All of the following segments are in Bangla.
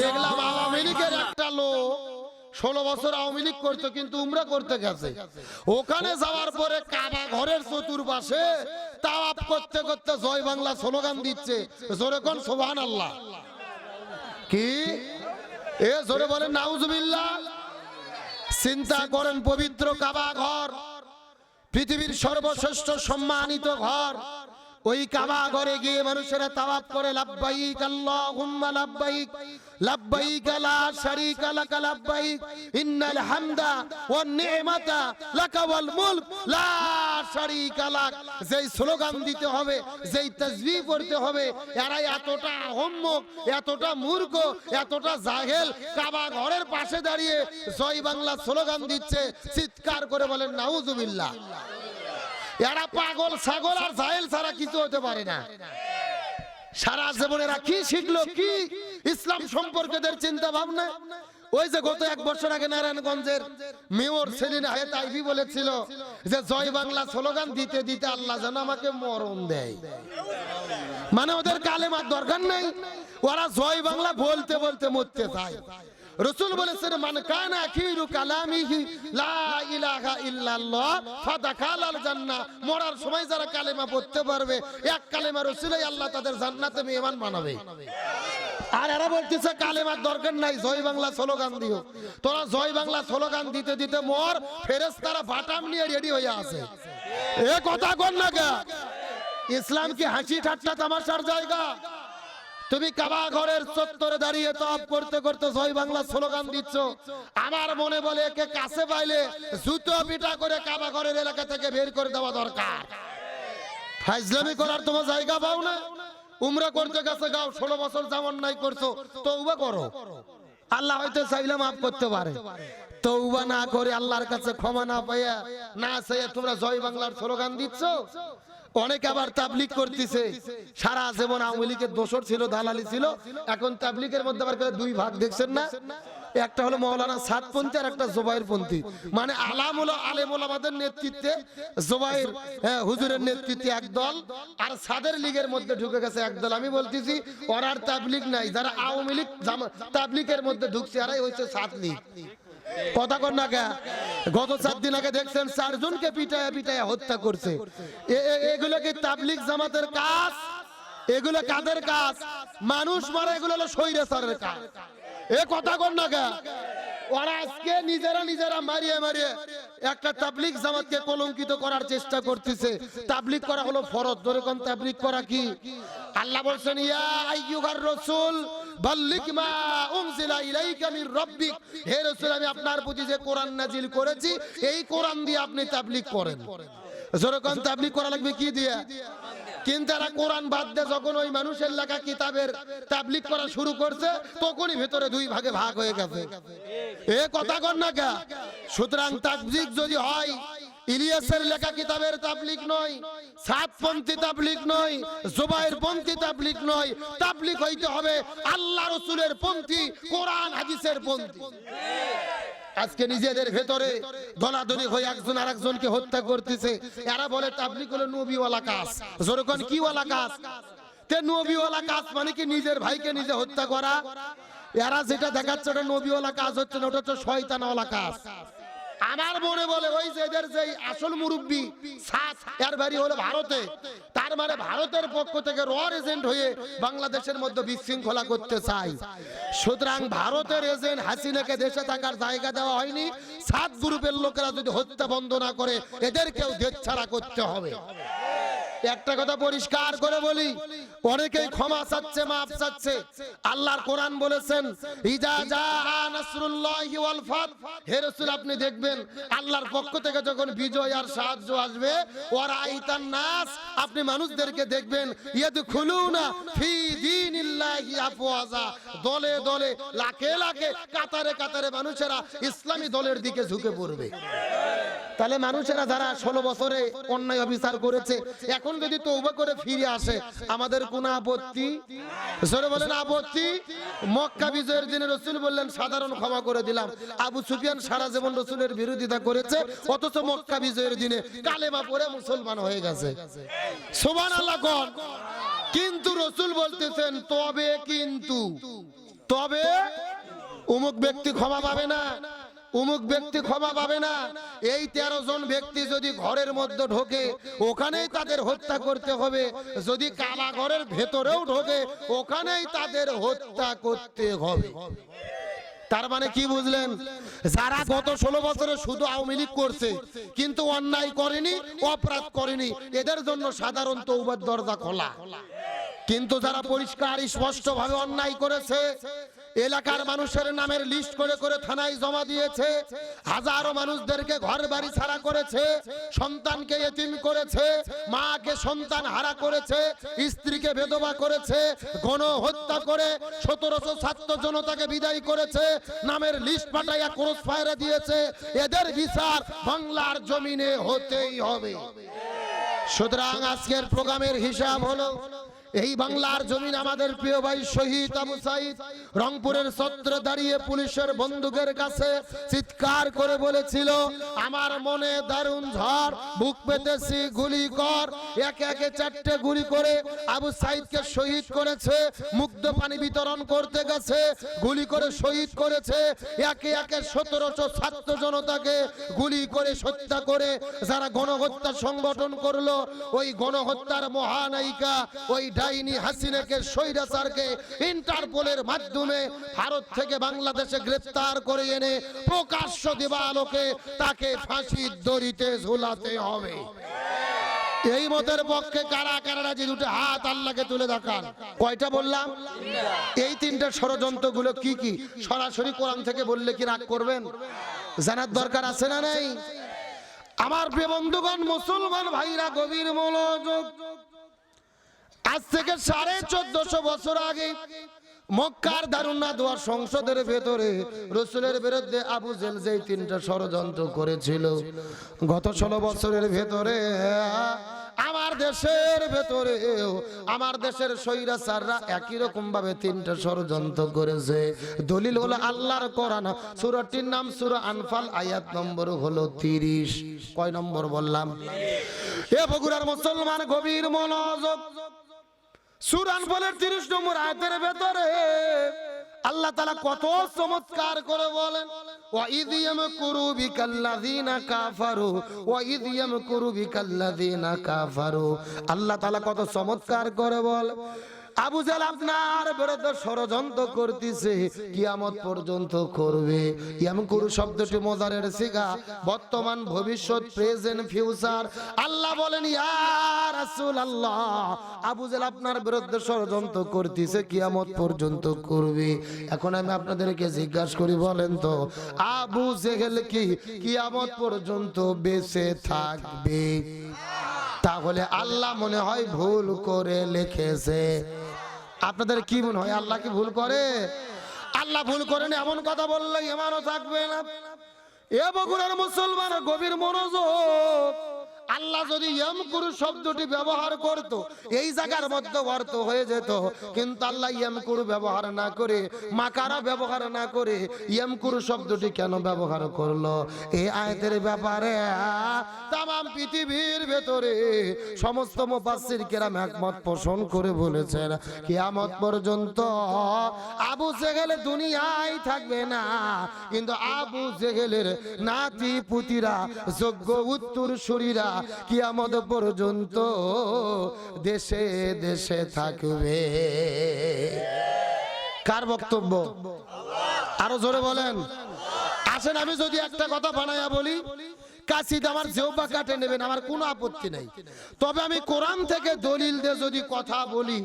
দেখলাম আওয়ামী লীগের একটা লোক ষোলো বছর আওয়ামী লীগ করতো কিন্তু উমরা করতে গেছে। ওখানে যাওয়ার পরে কাবা ঘরের চতুর্পাশে তাওয়াপ করতে করতে জয় বাংলা স্লোগান দিচ্ছে। জোরে কোন সোহান আল্লাহ কি? এ জোরে বলেন, নাউজুবিল্লাহ। চিন্তা করেন পবিত্র কাবা ঘর, পৃথিবীর সর্বশ্রেষ্ঠ সম্মানিত ঘর। ওই কাবা ঘরে গিয়ে মানুষেরা তাওয়াফ করে, লাব্বাইক আল্লাহুম্মা লাব্বাইক লাব্বাইক লা শারীকা লাক লাব্বাইক, ইন্নাল হামদা ওয়ান নি'মাতা লাকা ওয়াল মুলক, লা শারীকা লাক। যেই স্লোগান দিতে হবে, যেই তাসবিহ পড়তে হবে এরা এতটা আহম্মক এতটা মূর্খ, এতটা জাহেল। কাবা ঘরের পাশে দাঁড়িয়ে জয় বাংলা স্লোগান দিচ্ছে, চিৎকার করে বলেন, নাউজুবিল্লাহ। এরা পাগল, ছাগল আর জাহেল ছাড়া কিছু হতে পারে না। সারা জীবন এরা কি শিখলো, কি ইসলাম সম্পর্কেদের চিন্তা ভাবনা? ওই যে গত এক বছর আগে নারায়ণগঞ্জের মেয়র সেলিন হায়াত আইভি বলেছিল যে, জয় বাংলা স্লোগান দিতে দিতে আল্লাহ যেন আমাকে মরণ দেয়। মানে ওদের কালেমার দরকার নেই। ওরা জয় বাংলা বলতে বলতে মরতে চায় রসুল বলেছেন, মান কানা আখিরু কালামিহি, লা ইলাহা ইল্লাল্লাহ, ফাদাখালাল জান্নাহ। মরার সময় যারা কালেমা পড়তে পারবে, এক কালেমা রসুলই আল্লাহ তাদের জান্নাতে মেহমান বানাবে। আর এরা বলতেছে, কালেমার দরকার নাই, জয় বাংলা স্লোগান দিও। তোরা জয় বাংলা স্লোগান দিতে দিতে মর, ফেরেশতারা বাটাম নিয়ে রেডি হয়ে আছে। এ কথা কর না ইসলাম কি হাসি ঠাট্টা তামাশার জায়গা? তুমি কাবা ঘরের চত্বরে দাঁড়িয়ে তপ করতে করতে জয় বাংলা স্লোগান দিচ্ছ। আমার মনে বলে একে কাছে পাইলে জুতো পিটা করে কাবা ঘরের এলাকা থেকে বের করে দেওয়া দরকার। ফাইজলামি করার তোমার জায়গা পাও না। উমরা করতে গেছে, গাও ষোলো বছর যেমন নাই করছ। তৌবা করো। আল্লাহ হয়তো চাইলে মাফ করতে পারে। তৌবা না করে আল্লাহর কাছে ক্ষমা না পাইয়া, না চাইয়া তোমরা জয় বাংলার স্লোগান দিচ্ছ। অনেক আবার তাবলিক করতেছে। সারা জীবন আওয়ামী লীগের দোসর ছিল দালালি ছিল। এখন তাবলিকের মধ্যে আবার দুই ভাগ দেখছেন না। একটা হলো মৌলানা সাতপন্থী আর একটা জোবাইর পন্থী। মানে আলাম হলো আলেম ওলামাদের নেতৃত্বে জোবাইর হ্যাঁ, হুজুরের নেতৃত্বে একদল আর সাদের লীগের মধ্যে ঢুকে গেছে একদল আমি বলতেছি ওরার তাবলিক নাই। যারা আওয়ামী লীগ তাবলিকের মধ্যে ঢুকছে এরাই হচ্ছে সাত লীগ। কথা কর না কে? গত চার দিন আগে দেখছেন চারজনকে পিটায় পিটায় হত্যা করছে। এগুলো কি তাবলিক জামাতের কাজ? এগুলো কাদের কাজ? মানুষ মারা, এগুলো হলো স্বৈরাচারের কাজ। এ কথা কর না ওরা আজকে নিজেরা নিজেরা মারিয়ে মারিয়ে একটা তাবলিক জামাতকে কলঙ্কিত করার চেষ্টা করতেছে। তাবলিক করা হলো ফরজ। ধরে কোন তাবলিক করা কি? আল্লাহ বলছেন, ইয়া আইয়ুহার রাসূল আপনার যে কোরআন নাজিল করেছি, এই কোরআন দিয়ে আপনি করেন। করা লাগবে কি দিয়ে? কিন্তু এরা কোরআন বাদ দিয়ে যখন ওই মানুষের লেখা কিতাবের তাবলিক করা শুরু করছে, তখনই ভেতরে দুই ভাগে ভাগ হয়ে গেছে। এ কথা কর না কে? সুতরাং তাবলিক যদি হয় ইলিয়াসের লেখা কিতাবের তাবলিক নয়, সাতপন্থী তাবলিক নয় জুবাইর পন্থী তাবলিক নয়। তাবলিক হইতে হবে আল্লাহ রসুলের পন্থী, কোরআন হাদিসের পন্থী। আজকে নিজেদের ভেতরে দলাদলি হয়ে একজন আর একজনকে হত্যা করতেছে। এরা বলে তাবলিক হলো নবীওয়ালা কাজ। যেরকম কি ওয়ালা কাজ? তে নবীওয়ালা কাজ মানে কি নিজের ভাইকে নিজে হত্যা করা? এরা যেটা দেখাচ্ছে ওটা নবীওয়ালা কাজ হচ্ছে না, ওটা হচ্ছে শয়তানওয়ালা কাজ। আমার মনে বলে, ওই যে এদের যে আসল মুরব্বী সাস এর বাড়ি হলো ভারতে। তার মানে ভারতের পক্ষ থেকে রর এজেন্ট হয়ে বাংলাদেশের মধ্যে বিশৃঙ্খলা করতে চাই। সুতরাং ভারতের এজেন্ট হাসিনাকে দেশে থাকার জায়গা দেওয়া হয়নি। সাত গ্রুপের লোকেরা যদি হত্যা বন্ধ না করে, এদেরকেও দেশ ছাড়া করতে হবে। একটা কথা পরিষ্কার করে বলি। অনেকেই ক্ষমা চাচ্ছে, মাফ চাচ্ছে। আল্লাহর কোরআন বলেছেন, ইজা জা নাসরুল্লাহি ওয়াল ফাত। হে রাসূল, আপনি দেখবেন, আল্লাহর পক্ষ থেকে যখন বিজয় আর সাহায্য আসবে ওরা আইতান নাস, আপনি মানুষদেরকে দেখবেন, ইয়াদখুলুনা ফি দীনিল্লাহি আফওয়াজা। দলে দলে, লাখে লাখে, কাতারে কাতারে মানুষেরা ইসলামী দলের দিকে ঝুঁকে পড়বে। তাহলে মানুষেরা যারা ষোলো বছরে অন্যায় অবিচার করেছে, এখন যদি তৌবা করে ফিরে আসে, আমাদের কোনো আপত্তি? বলেন, আপত্তি? মক্কা বিজয়ের দিনে রসুল বললেন, সাধারণ ক্ষমা করে দিলাম। আবু সুফিয়ান সারা জীবন রসুলের বিরোধিতা করেছে, অথচ মক্কা বিজয়ের দিনে কালেমা পরে মুসলমান হয়ে গেছে। সোমান আল্লাহ কন কিন্তু রসুল বলতেছেন, তবে কিন্তু, তবে অমুক ব্যক্তি ক্ষমা পাবে না। অমুক ব্যক্তি ক্ষমা পাবে না। এই তেরো জন ব্যক্তি যদি ঘরের মধ্যে ঢোকে, ওখানেই তাদের হত্যা করতে হবে। যদি কারাগরের ভেতরেও ঢোকে, ওখানেই তাদের হত্যা করতে হবে। তার মানে কি বুঝলেন? যারা গত ষোলো বছরে শুধু আওয়ামী লীগ করছে, কিন্তু অন্যায় করেনি, অপরাধ করেনি, এদের জন্য সাধারণ তৌবার দরজা খোলা। কিন্তু যারা পরিষ্কার স্পষ্ট ভাবে অন্যায় করেছে, এলাকার মানুষের নামের লিস্ট করে করে থানায় জমা দিয়েছে, হাজারো মানুষদেরকে ঘর বাড়ি ছাড়া করেছে, সন্তানকে এতিম করেছে, মাকে সন্তান হারা করেছে, স্ত্রীকে বেদবা করেছে, গণহত্যা করে সতেরোশো ছাত্র জনতাকে বিদায় করেছে, নামের লিস্ট পাঠাইয়া ক্রস দিয়েছে এদের বিচার বাংলার জমিনে হতেই হবে। সুতরাং আজকের প্রোগ্রামের হিসাব হলো এই বাংলার জমিন আমাদের প্রিয় ভাই শহীদ আবু সাইদ। রংপুরের সত্রে দাঁড়িয়ে পুলিশের বন্দুকের কাছে চিৎকার করে বলেছিল, আমার মনে দারুণ ঝড়, বুক পেতেছি, গুলি কর। একে একে চারটে গুলি করে আবু সাইদকে শহীদ করেছে, মুগ্ধ পানি বিতরণ করতে গেছে, গুলি করে শহীদ করেছে। একে একে সতেরোশো ছাত্র জনতাকে গুলি করে হত্যা করে, যারা গণহত্যা সংগঠন করল, ওই গণহত্যার মহানায়িকা, ওই ডাইনি হাসিনাকে, স্বৈরাচারকে ইন্টারপোলের মাধ্যমে ভারত থেকে বাংলাদেশে গ্রেফতার করে এনে প্রকাশ্য দিবালোকে তাকে ফাঁসির দড়িতে ঝুলাতে হবে। এই মতের পক্ষে কারা কারা রাজি? দুটো হাত আল্লাহকে তুলে দেখান। কয়টা বললাম? এই তিনটা ষড়যন্ত্রগুলো কি কি? সরাসরি কোরআন থেকে বললে কি রাগ করবেন? জানার দরকার আছে না নেই? আমার প্রিয় বন্ধুগণ, মুসলমান ভাইরা, গভীর মনোযোগ আজ থেকে সাড়ে চোদ্দশো বছর আগে মক্কার সংসদের ভেতরে রসুলের আবু ষড়যন্ত্র করেছিল। গত বছরের ভেতরে, আমার দেশের আমার দেশের একই করেছে। দলিল হলো আল্লাহর কোরআন, সুরটির নাম সুর আনফাল, আয়াত নম্বর হলো তিরিশ। কয় নম্বর বললাম? এ বগুড়ার মুসলমান গভীর মনোযোগ সুরান বলের তিরিশ নম্বর আয়তের ভেতরে আল্লাহ তালা কত চমৎকার করে বলেন وَإِذْ يَمْكُرُ بِكَ الَّذِينَ كَفَرُوا وَإِذْ يَمْكُرُ بِكَ الَّذِينَ كَفَرُوا আল্লাহ তাআলা কত চমৎকার করে বল আবু জাল আপনার বিরুদ্ধে ষড়যন্ত্র করতেছে, কিয়ামত পর্যন্ত করবে। শব্দটি মোজারের সিগা। বর্তমান ভবিষ্যৎ, প্রেজেন্ট, ফিউচার। আল্লাহ বলেন, ইয়া আপনার বিরুদ্ধে ষড়যন্ত্র করতেছে, কিয়ামত পর্যন্ত করবে। এখন আমি আপনাদেরকে জিজ্ঞাসা করি, বলেন তো, আবু জেহেল কি কিয়ামত পর্যন্ত বেঁচে থাকবে? তাহলে আল্লাহ মনে হয় ভুল করে লিখেছে। আপনাদের কি মনে হয়? আল্লাহ কি ভুল করে? আল্লাহ ভুল করেন, এমন কথা বললে ইমানও থাকবে না। এ বগুড়ার মুসলমান গভীর মনোযোগ। আল্লাহ যদি ইয়ামকুরু শব্দটি ব্যবহার করত, এই জায়গার মধ্যে অর্থ হয়ে যেত। কিন্তু আল্লাহ ইয়ামকুরু ব্যবহার না করে, মাকারা ব্যবহার না করে ইয়ামকুরু শব্দটি কেন ব্যবহার করল? এই আয়াতের ব্যাপারে তাম পৃথিবীর ভেতরে সমস্ত মুফাসসির কেরাম একমত পোষণ করে বলেছেন, কিয়ামত পর্যন্ত আবু জেহেল দুনিয়ায় থাকবে না। কিন্তু আবু জেহেলের নাতি পুতিরা যোগ্য উত্তর শরীরা কিয়ামত পর্যন্ত দেশে দেশে থাকবে। কার বক্তব্য? আরও জোরে বলেন। আসেন, আমি যদি একটা কথা বানাইয়া বলি কাশিদ আমার জেউবা কাটে নেবেন, আমার কোনো আপত্তি নেই। তবে আমি কোরআন থেকে দলিল দিয়ে যদি কথা বলি,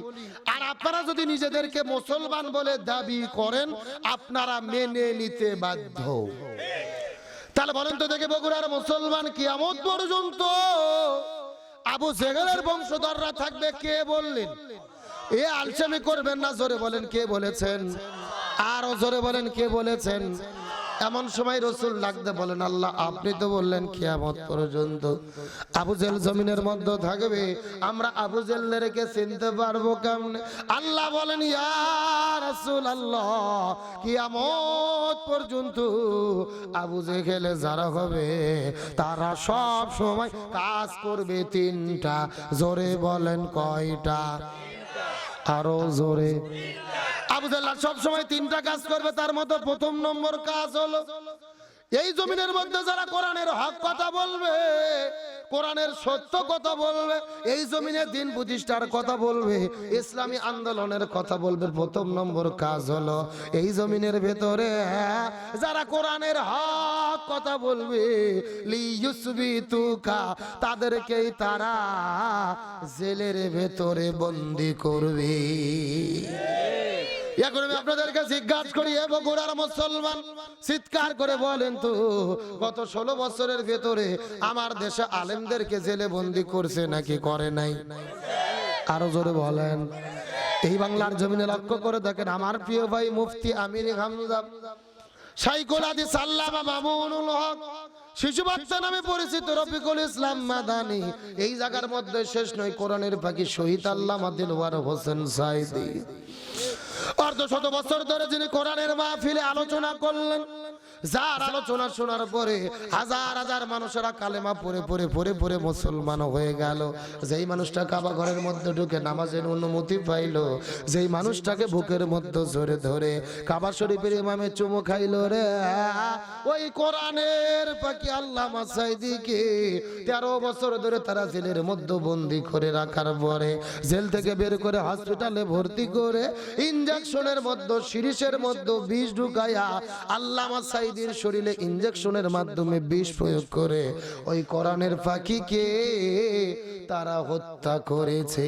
আর আপনারা যদি নিজেদেরকে মুসলমান বলে দাবি করেন, আপনারা মেনে নিতে বাধ্য। তাহলে বলেন তো দেখে বগুড়ার মুসলমান কিয়ামত পর্যন্ত আবু জেগালের বংশধররা থাকবে কে বললেন? এ আলসেমি করবেন না, জোরে বলেন কে বলেছেন? আরও জোরে বলেন কে বলেছেন? এমন সময় রসুল লাগতে বলেন, আল্লাহ, আপনি তো বললেন কিয়ামত পর্যন্ত আবু জেল জমিনের মধ্যে থাকবে। আমরা আবু জেলদেরকে চিনতে পারব কেমনে? আল্লাহ বলেন, ইয়া রাসূল আল্লাহ কিয়ামত পর্যন্ত আবু জেহেলে যারা হবে, তারা সব সময় কাজ করবে তিনটা। জোরে বলেন কয়টা? আরও জোরে। আবুজাল্লাহ সব সময় তিনটা কাজ করবে, তার মতো প্রথম নম্বর কাজ হলো, এই জমিনের মধ্যে যারা কোরআনের হক কথা বলবে, কোরআনের সত্য কথা বলবে, এই জমিনে দিন প্রতিষ্ঠার কথা বলবে, ইসলামী আন্দোলনের কথা বলবে, প্রথম নম্বর কাজ হলো, এই জমিনের ভেতরে যারা কোরআনের হক কথা বলবে, লিয়ুসবিতুকা, তাদেরকেই তারা জেলের ভেতরে বন্দি করবে। এখন আমি জিজ্ঞাসা করি, এ বগুড়ার মুসলমান, চিৎকার করে বলেন তো, গত ষোলো বছরের ভেতরে আমার দেশে আলেমদেরকে জেলে বন্দি করছে নাকি করে নাই? আরও জোরে বলেন। এই বাংলার জমিনে লক্ষ্য করে দেখেন, আমার প্রিয় ভাই মুফতি আমির হামজা, সাইকুল শিশু বাচ্চা নামে পরিচিত রফিকুল ইসলাম মাদানি, এই জায়গার মধ্যে শেষ নয়, কোরআনের পাখি শহীদ আল্লামা দিলওয়ার হোসেন সাইদি। অর্ধ শত বছর ধরে যিনি কোরআনের মাহফিলে আলোচনা করলেন যার আলোচনা শোনার পরে হাজার হাজার মানুষেরা কালেমা পরে পরে পরে পরে মুসলমান হয়ে গেল। যেই মানুষটা কাবা ঘরের মধ্যে ঢুকে নামাজের অনুমতি পাইল, যেই মানুষটাকে বুকের মধ্যে জোরে ধরে কাবা শরীফের ইমামে চুমু খাইল, রে, ওই কোরআনের পাখি আল্লাহ মাসাইদিকে তেরো বছর ধরে তারা জেলের মধ্যে বন্দি করে রাখার পরে জেল থেকে বের করে হসপিটালে ভর্তি করে ইঞ্জেকশনের মধ্যে শিরিষের মধ্যে বিষ ঢুকাইয়া আল্লামা সাইদির শরীরে ইঞ্জেকশনের মাধ্যমে বিষ প্রয়োগ করে ওই কোরআনের পাখিকে তারা হত্যা করেছে।